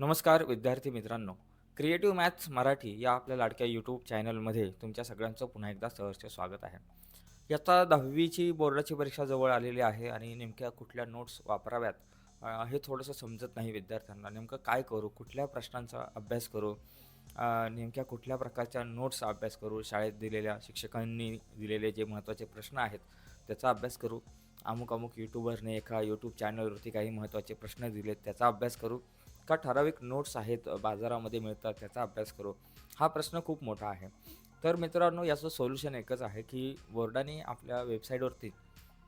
नमस्कार विद्यार्थी मित्रांनो. क्रिएटिव्ह मॅथ्स मराठी या आपल्या लाडक्या यूट्यूब चॅनलमध्ये तुमच्या सगळ्यांचं पुन्हा एकदा सहर्ष स्वागत आहे. याचा दहावीची बोर्डाची परीक्षा जवळ आलेली आहे आणि नेमक्या कुठल्या नोट्स वापराव्यात हे थोडंसं समजत नाही विद्यार्थ्यांना. नेमकं काय करू कुठल्या प्रश्नांचा अभ्यास करू नेमक्या कुठल्या प्रकारच्या नोट्स अभ्यास करू शाळेत दिलेल्या शिक्षकांनी दिलेले जे महत्त्वाचे प्रश्न आहेत त्याचा अभ्यास करू. अमुक अमुक यूट्यूबरने एका यूट्यूब चॅनलवरती काही महत्त्वाचे प्रश्न दिलेत त्याचा अभ्यास करू. का ठराविक नोट्स आहेत बाजारामध्ये मिळतात त्याचा अभ्यास करू हा प्रश्न खूप मोठा आहे. तर मित्रांनो याचं सोल्युशन एकच आहे की बोर्डाने आपल्या वेबसाईटवरती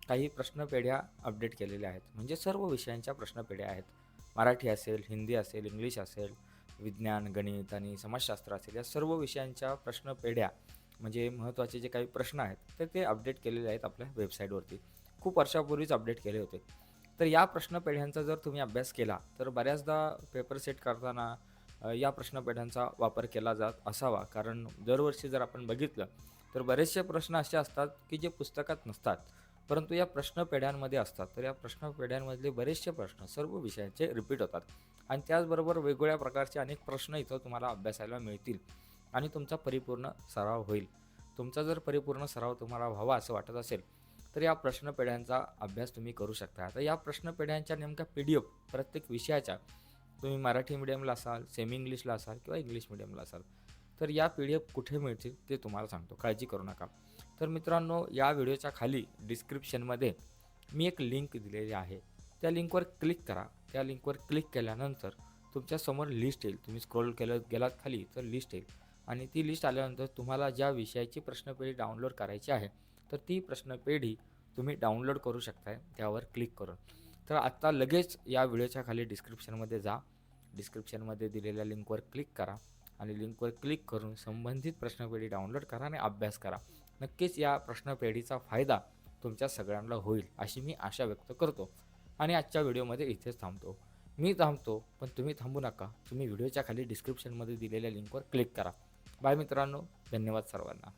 काही प्रश्नपेढ्या अपडेट केलेल्या आहेत. म्हणजे सर्व विषयांच्या प्रश्नपेढ्या आहेत. मराठी असेल हिंदी असेल इंग्लिश असेल विज्ञान गणित आणि समाजशास्त्र असेल या सर्व विषयांच्या प्रश्नपेढ्या म्हणजे महत्त्वाचे जे काही प्रश्न आहेत तर ते अपडेट केलेले आहेत आपल्या वेबसाईटवरती खूप वर्षापूर्वीच अपडेट केले होते. तर या प्रश्नपेढ्यांचा जर तुम्ही अभ्यास केला तर बऱ्याचदा पेपर सेट करताना या प्रश्नपेढ्यांचा वापर केला जात असावा. कारण दरवर्षी जर आपण बघितलं तर बरेचसे प्रश्न असे असतात की जे पुस्तकात नसतात. परंतु या प्रश्नपेढ्यांमध्ये असतात. तर या प्रश्नपेढ्यांमधले बरेचसे प्रश्न सर्व विषयांचे रिपीट होतात. आणि त्याचबरोबर वेगवेगळ्या प्रकारचे अनेक प्रश्न इथं तुम्हाला अभ्यासायला मिळतील आणि तुमचा परिपूर्ण सराव होईल. तुमचा जर परिपूर्ण सराव तुम्हाला व्हावा असं वाटत असेल तर या प्रश्नपेढ्यांचा अभ्यास तुम्ही करू शकता. आता या प्रश्नपेढ्यांच्या नेमक्या पी डी एफ प्रत्येक विषयाच्या तुम्ही मराठी मिडियमला असाल सेमी इंग्लिशला असाल किंवा इंग्लिश मिडियमला असाल तर या पी डी एफ कुठे मिळतील ते तुम्हाला सांगतो. काळजी करू नका. तर मित्रांनो या व्हिडिओच्या खाली डिस्क्रिप्शनमध्ये मी एक लिंक दिलेली आहे. त्या लिंकवर क्लिक करा. त्या लिंकवर क्लिक केल्यानंतर तुमच्यासमोर लिस्ट येईल. तुम्ही स्क्रोल केलं गेलात खाली तर लिस्ट येईल. आणि ती लिस्ट आल्यानंतर तुम्हाला ज्या विषयाची प्रश्नपेढी डाउनलोड करायची आहे तर ती प्रश्नपेढी तुम्ही डाउनलोड करू शकताय त्यावर क्लिक करून. तर आत्ता लगेच या व्हिडिओच्या खाली डिस्क्रिप्शनमध्ये जा. डिस्क्रिप्शनमध्ये दिलेल्या लिंकवर क्लिक करा आणि लिंकवर क्लिक करून संबंधित प्रश्नपेढी डाउनलोड करा आणि अभ्यास करा. नक्कीच या प्रश्नपेढीचा फायदा तुमच्या सगळ्यांना होईल अशी मी आशा व्यक्त करतो. आणि आजच्या व्हिडिओमध्ये इथेच थांबतो. मी थांबतो पण तुम्ही थांबू नका. तुम्ही व्हिडिओच्या खाली डिस्क्रिप्शनमध्ये दिलेल्या लिंकवर क्लिक करा. बाय मित्रांनो धन्यवाद सर्वांना.